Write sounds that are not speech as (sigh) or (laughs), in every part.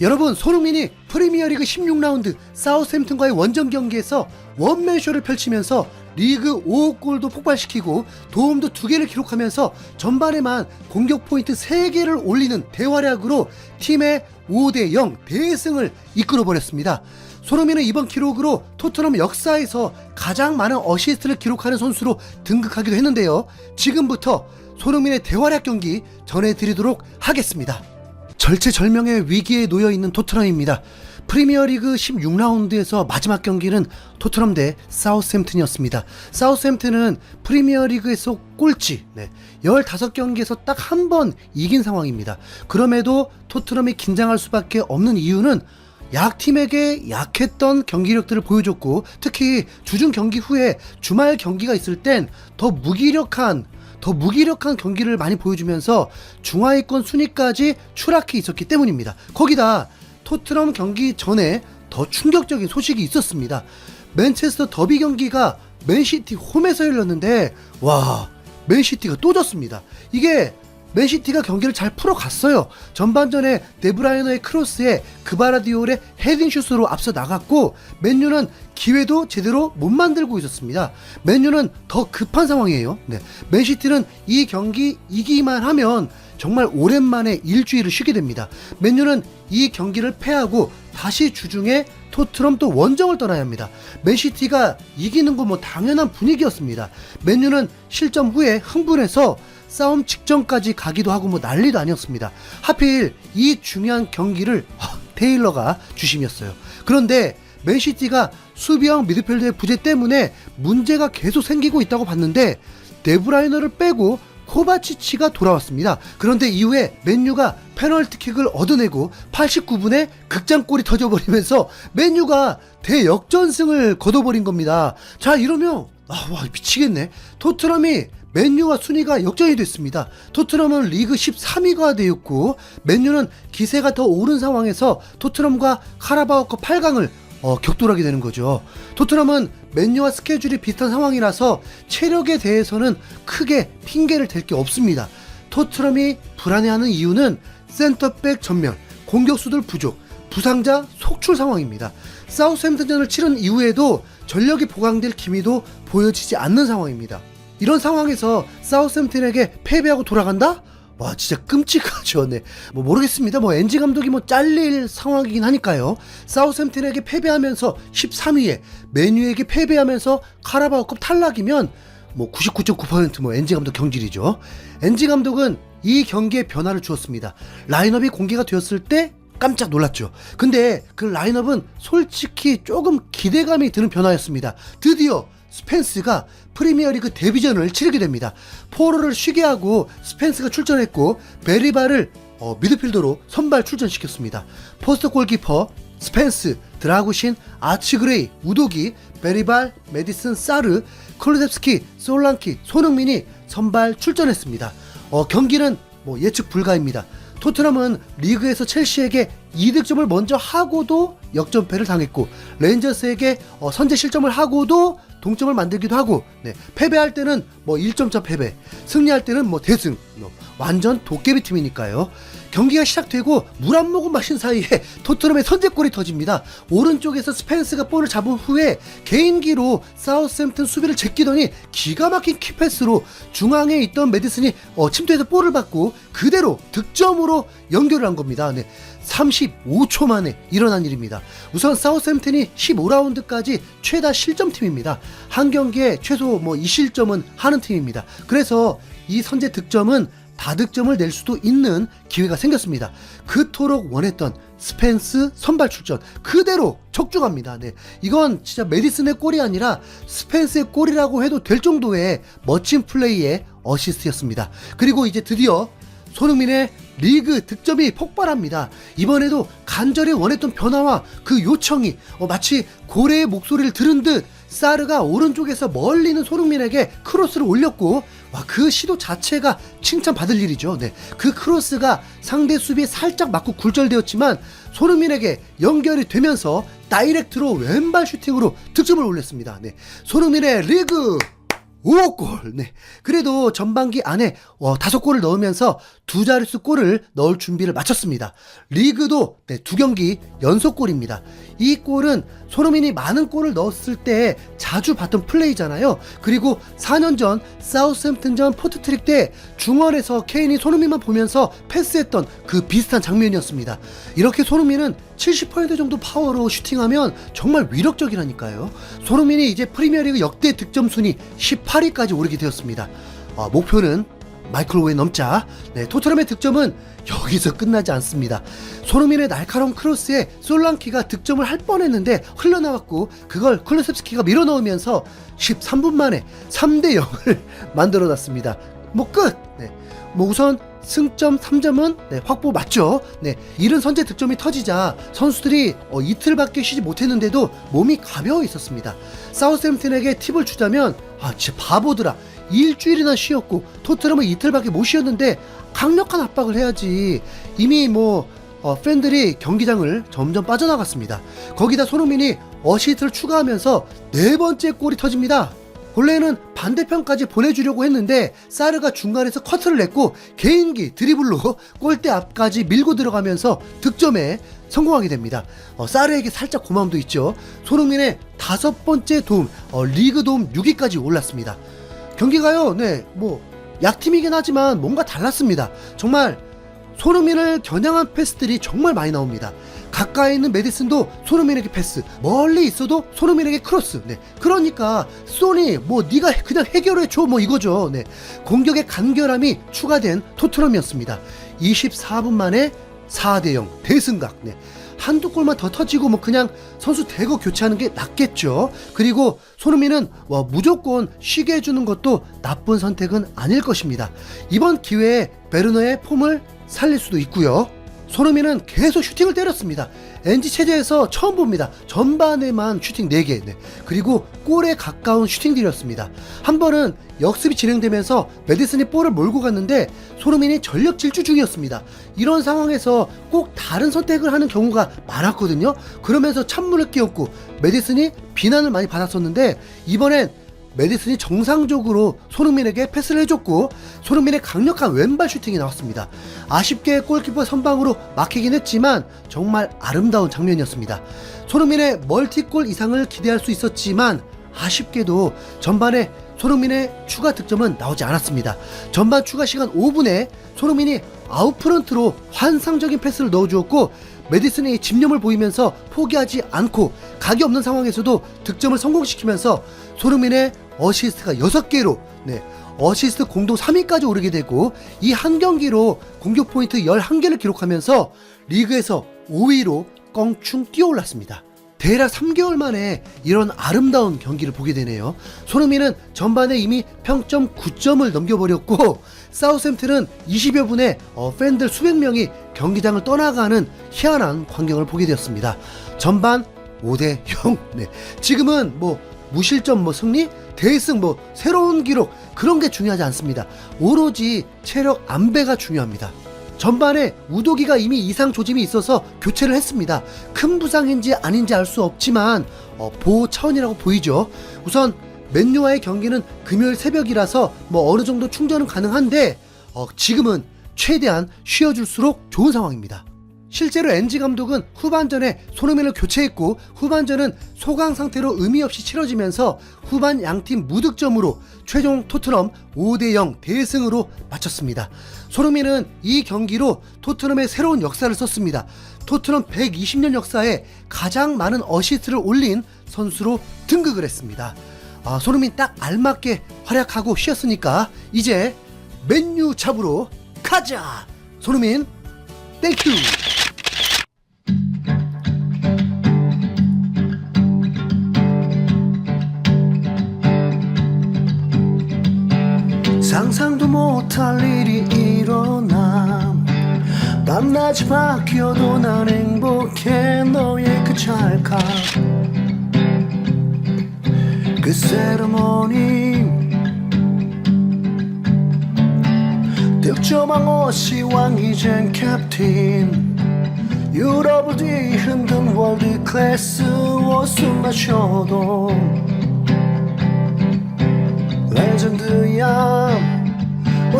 여러분 손흥민이 프리미어리그 16라운드 사우스햄튼과의 원정 경기에서 원맨쇼를 펼치면서 리그 5호 골도 폭발시키고 도움도 2개를 기록하면서 전반에만 공격 포인트 3개를 올리는 대활약으로 팀의 5대 0 대승을 이끌어 버렸습니다. 손흥민은 이번 기록으로 토트넘 역사에서 가장 많은 어시스트를 기록하는 선수로 등극하기도 했는데요. 지금부터 손흥민의 대활약 경기 전해드리도록 하겠습니다. 절체절명의 위기에 놓여 있는 토트넘입니다. 프리미어리그 16라운드에서 마지막 경기는 토트넘 대 사우스햄튼이었습니다. 사우스햄튼은 프리미어리그에서 꼴찌, 네, 15경기에서 딱 한 번 이긴 상황입니다. 그럼에도 토트넘이 긴장할 수밖에 없는 이유는 약팀에게 약했던 경기력들을 보여줬고 특히 주중 경기 후에 주말 경기가 있을 땐 더 무기력한 더 무기력한 경기를 많이 보여주면서 중하위권 순위까지 추락해 있었기 때문입니다. 거기다 토트넘 경기 전에 더 충격적인 소식이 있었습니다. 맨체스터 더비 경기가 맨시티 홈에서 열렸는데 와 맨시티가 또 졌습니다. 이게 맨시티가 경기를 잘 풀어갔어요. 전반전에 데브라이너의 크로스에 그바라디올의 헤딩슛으로 앞서 나갔고 맨유는 기회도 제대로 못 만들고 있었습니다. 맨유는 더 급한 상황이에요. 네. 맨시티는 이 경기 이기만 하면 정말 오랜만에 일주일을 쉬게 됩니다. 맨유는 이 경기를 패하고 다시 주중에 토트넘 또 원정을 떠나야 합니다. 맨시티가 이기는 건 뭐 당연한 분위기였습니다. 맨유는 실점 후에 흥분해서 싸움 직전까지 가기도 하고 뭐 난리도 아니었습니다. 하필 이 중요한 경기를 하, 테일러가 주심이었어요. 그런데 맨시티가 수비형 미드필더의 부재 때문에 문제가 계속 생기고 있다고 봤는데 데브라이너를 빼고 코바치치가 돌아왔습니다. 그런데 이후에 맨유가 페널티킥을 얻어내고 89분에 극장골이 터져버리면서 맨유가 대역전승을 거둬버린 겁니다. 자 이러면 아, 와 미치겠네. 토트넘이 맨유와 순위가 역전이 됐습니다. 토트넘은 리그 13위가 되었고 맨유는 기세가 더 오른 상황에서 토트넘과 카라바오컵 8강을 어, 격돌하게 되는 거죠. 토트넘은 맨유와 스케줄이 비슷한 상황이라서 체력에 대해서는 크게 핑계를 댈 게 없습니다. 토트넘이 불안해하는 이유는 센터백 전멸, 공격수들 부족, 부상자 속출 상황입니다. 사우스햄튼전을 치른 이후에도 전력이 보강될 기미도 보여지지 않는 상황입니다. 이런 상황에서 사우스햄튼에게 패배하고 돌아간다? 와 진짜 끔찍하죠. 네. 뭐 모르겠습니다. 뭐 엔지 감독이 뭐 잘릴 상황이긴 하니까요. 사우스햄튼에게 패배하면서 13위에 메뉴에게 패배하면서 카라바오컵 탈락이면 뭐 99.9%뭐 엔지 감독 경질이죠. 엔지 감독은 이 경기에 변화를 주었습니다. 라인업이 공개가 되었을 때 깜짝 놀랐죠. 근데 그 라인업은 솔직히 조금 기대감이 드는 변화였습니다. 드디어 스펜스가 프리미어리그 데뷔전을 치르게 됩니다. 포로를 쉬게 하고 스펜스가 출전했고 베리바를 어, 미드필더로 선발 출전시켰습니다. 포스트 골키퍼 스펜스, 드라구신, 아치그레이, 우도기, 베리발, 메디슨, 사르, 클루셉스키, 솔랑키, 손흥민이 선발 출전했습니다. 어, 경기는 뭐 예측 불가입니다. 토트넘은 리그에서 첼시에게 이득점을 먼저 하고도 역전패를 당했고 레인저스에게 어, 선제 실점을 하고도 동점을 만들기도 하고 네, 패배할 때는 뭐 1점차 패배 승리할 때는 뭐 대승 뭐, 완전 도깨비 팀이니까요. 경기가 시작되고 물 한 모금 마신 사이에 (laughs) 토트넘의 선제골이 터집니다. 오른쪽에서 스펜스가 볼을 잡은 후에 개인기로 사우스햄튼 수비를 제끼더니 기가 막힌 키패스로 중앙에 있던 메디슨이 어, 침투해서 볼을 받고 그대로 득점으로 연결을 한 겁니다 네. 35초 만에 일어난 일입니다. 우선 사우스햄튼이 15라운드까지 최다 실점팀입니다. 한 경기에 최소 뭐 2실점은 하는 팀입니다. 그래서 이 선제 득점은 다득점을 낼 수도 있는 기회가 생겼습니다. 그토록 원했던 스펜스 선발 출전 그대로 적중합니다. 네. 이건 진짜 메디슨의 골이 아니라 스펜스의 골이라고 해도 될 정도의 멋진 플레이의 어시스트였습니다. 그리고 이제 드디어 손흥민의 리그 득점이 폭발합니다. 이번에도 간절히 원했던 변화와 그 요청이 어, 마치 고래의 목소리를 들은 듯 사르가 오른쪽에서 멀리 있는 손흥민에게 크로스를 올렸고 와, 그 시도 자체가 칭찬받을 일이죠. 네. 그 크로스가 상대 수비에 살짝 맞고 굴절되었지만 손흥민에게 연결이 되면서 다이렉트로 왼발 슈팅으로 득점을 올렸습니다. 네. 손흥민의 리그 5골. 네. 그래도 전반기 안에 어, 5골을 넣으면서 두 자릿수 골을 넣을 준비를 마쳤습니다. 리그도 네, 두 경기 연속 골입니다. 이 골은 손흥민이 많은 골을 넣었을 때 자주 봤던 플레이잖아요. 그리고 4년 전 사우스햄튼전 포트트릭 때 중원에서 케인이 손흥민만 보면서 패스했던 그 비슷한 장면이었습니다. 이렇게 손흥민은 70% 정도 파워로 슈팅하면 정말 위력적이라니까요. 손흥민이 이제 프리미어리그 역대 득점 순위 18위까지 오르게 되었습니다. 아, 목표는 마이클 오웨 넘자. 네, 토트넘의 득점은 여기서 끝나지 않습니다. 손흥민의 날카로운 크로스에 솔랑키가 득점을 할 뻔했는데 흘러나왔고 그걸 클루셉스키가 밀어넣으면서 13분 만에 3대 0을 (laughs) 만들어놨습니다. 뭐 끝. 네. 뭐 우선 승점 3점은 네, 확보 맞죠. 네, 이른 선제 득점이 터지자 선수들이 어, 이틀밖에 쉬지 못했는데도 몸이 가벼워 있었습니다. 사우스햄튼에게 팁을 주자면 아 진짜 바보더라. 일주일이나 쉬었고 토트넘은 이틀밖에 못 쉬었는데 강력한 압박을 해야지. 이미 뭐 어, 팬들이 경기장을 점점 빠져나갔습니다. 거기다 손흥민이 어시스트를 추가하면서 네 번째 골이 터집니다. 원래는 반대편까지 보내주려고 했는데 사르가 중간에서 커트를 냈고 개인기 드리블로 골대 앞까지 밀고 들어가면서 득점에 성공하게 됩니다. 어, 사르에게 살짝 고마움도 있죠. 손흥민의 다섯 번째 도움, 어, 리그 도움 6위까지 올랐습니다. 경기가요, 네, 뭐 약팀이긴 하지만 뭔가 달랐습니다. 정말 손흥민을 겨냥한 패스들이 정말 많이 나옵니다. 가까이 있는 메디슨도 손흥민에게 패스, 멀리 있어도 손흥민에게 크로스. 네. 그러니까 소니 뭐 네가 그냥 해결해 줘 뭐 이거죠. 네. 공격의 간결함이 추가된 토트넘이었습니다. 24분 만에 4대 0 대승각. 네. 한두 골만 더 터지고 뭐 그냥 선수 대거 교체하는 게 낫겠죠. 그리고 손흥민은 뭐 무조건 쉬게 해주는 것도 나쁜 선택은 아닐 것입니다. 이번 기회에 베르너의 폼을 살릴 수도 있고요. 손흥민은 계속 슈팅을 때렸습니다. NG 체제에서 처음 봅니다. 전반에만 슈팅 4개. 네. 그리고 골에 가까운 슈팅들이었습니다. 한 번은 역습이 진행되면서 메디슨이 볼을 몰고 갔는데 손흥민이 전력 질주 중이었습니다. 이런 상황에서 꼭 다른 선택을 하는 경우가 많았거든요. 그러면서 찬물을 끼얹고 메디슨이 비난을 많이 받았었는데 이번엔 메디슨이 정상적으로 손흥민에게 패스를 해줬고 손흥민의 강력한 왼발 슈팅이 나왔습니다. 아쉽게 골키퍼 선방으로 막히긴 했지만 정말 아름다운 장면이었습니다. 손흥민의 멀티골 이상을 기대할 수 있었지만 아쉽게도 전반에 손흥민의 추가 득점은 나오지 않았습니다. 전반 추가 시간 5분에 손흥민이 아웃프런트로 환상적인 패스를 넣어주었고 메디슨이 집념을 보이면서 포기하지 않고 각이 없는 상황에서도 득점을 성공시키면서 손흥민의 어시스트가 6개로 네, 어시스트 공동 3위까지 오르게 되고 이 한 경기로 공격 포인트 11개를 기록하면서 리그에서 5위로 껑충 뛰어올랐습니다. 대략 3개월 만에 이런 아름다운 경기를 보게 되네요. 손흥민은 전반에 이미 평점 9점을 넘겨버렸고 사우샘튼은 20여 분의 어, 팬들 수백 명이 경기장을 떠나가는 희한한 광경을 보게 되었습니다. 전반 5대 0. 네. 지금은 뭐 무실점 뭐 승리, 대승 뭐 새로운 기록 그런 게 중요하지 않습니다. 오로지 체력 안배가 중요합니다. 전반에 우도기가 이미 이상 조짐이 있어서 교체를 했습니다. 큰 부상인지 아닌지 알 수 없지만 어, 보호 차원이라고 보이죠. 우선 맨유와의 경기는 금요일 새벽이라서 뭐 어느 정도 충전은 가능한데 어, 지금은 최대한 쉬어줄수록 좋은 상황입니다. 실제로 엔지 감독은 후반전에 손흥민을 교체했고 후반전은 소강 상태로 의미 없이 치러지면서 후반 양팀 무득점으로 최종 토트넘 5대0 대승으로 마쳤습니다. 손흥민은 이 경기로 토트넘의 새로운 역사를 썼습니다. 토트넘 120년 역사에 가장 많은 어시스트를 올린 선수로 등극을 했습니다. 아, 손흥민 딱 알맞게 활약하고 쉬었으니까 이제 맨유 잡으러 가자! 손흥민, 땡큐! 상상도 못할 일이 일어나 밤낮이 바뀌어도 난 행복해 너의 그 찰칵. 그 세레모니. 득점왕 어시왕 이젠 캡틴. 유럽을 뒤흔든 월드 클래스 옷을 마셔도 레전드야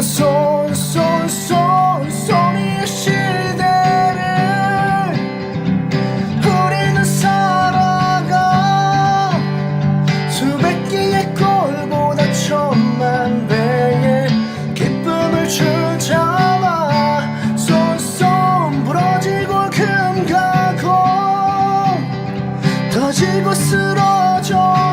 손 손손 소리의 시대를 우리는 살아가. 수백 개의 꼴보다 천만 배의 기쁨을 주잖아 손손 부러지고 큰 가공 터지고 쓰러져